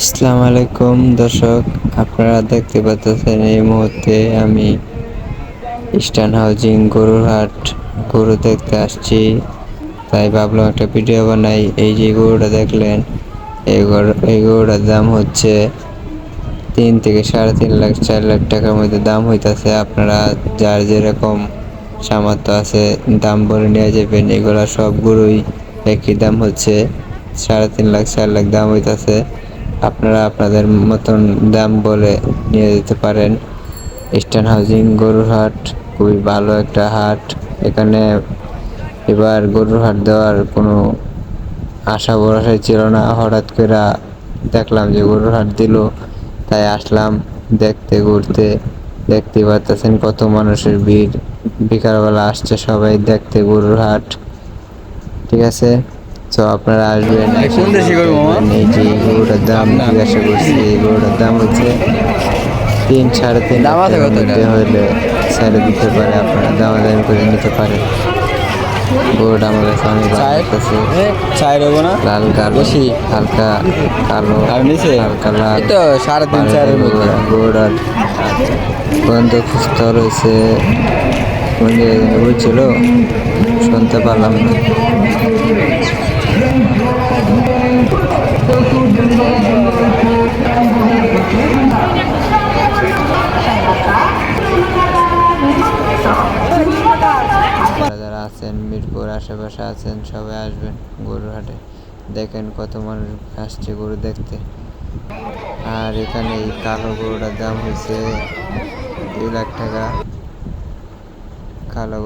আসসালামু আলাইকুম, দর্শক, আপনারা দেখতে পাচ্ছেন এই মুহূর্তে আমি ইস্টার্ন হাউজিং গরুর হাট গরু দেখতে আসছি। তাই ভাবলাম একটা ভিডিও বানাই। এই যে গরুটা দেখলেন, এই গরু, এই গরুটার দাম হচ্ছে তিন থেকে সাড়ে তিন লাখ, চার লাখ টাকার মধ্যে দাম হইতাছে। আপনারা যার যেরকম সামর্থ্য আছে দাম বলে নিয়ে যাবেন। এগুলা সব গরুই একই দাম হচ্ছে। সাড়ে তিন লাখ, চার লাখ দাম হইতাছে। আপনারা আপনাদের মতন দাম বলে নিয়ে যেতে পারেন। ইস্টার্ন হাউজিং গরুর হাট, খুবই ভালো একটা হাট। এখানে এবার গরুর হাট দেওয়ার কোনো আশা ভরসাই ছিল না। হঠাৎ করে দেখলাম যে গরুর হাট দিল, তাই আসলাম দেখতে ঘুরতে। দেখতে পারতেছেন কত মানুষের ভিড়। বিকালবেলা আসছে সবাই দেখতে গরুর হাট। ঠিক আছে? তো আপনারা আসবেন কোন দেশি এই যে গরুটার দাম জিজ্ঞাসা করছি এই গরুটার দাম হচ্ছে তিন সাড়ে তিন? মধ্যে হইলে ছেড়ে দিতে পারে আপনারা দামাদামি করে নিতে পারেন গরুটা আমার কাছে অনেক ভালো লাগতেছে চায়ের হব না লাল কালো বেশি? হালকা কালো আর নিচে? হালকা লাল তো সাড়ে তিন চারের মধ্যে। গোড়ার গন্ধ সুস্থ রয়েছে বলছিল শুনতে পারলাম না আছেন, মিরপুর আশেপাশে আছেন, সবাই আসবেন গরুর হাটে দেখেন কত মানুষ আসছে গরু দেখতে। আর এখানে এই কালো গরুটার দাম হয়েছে দুই লাখ টাকা। কালো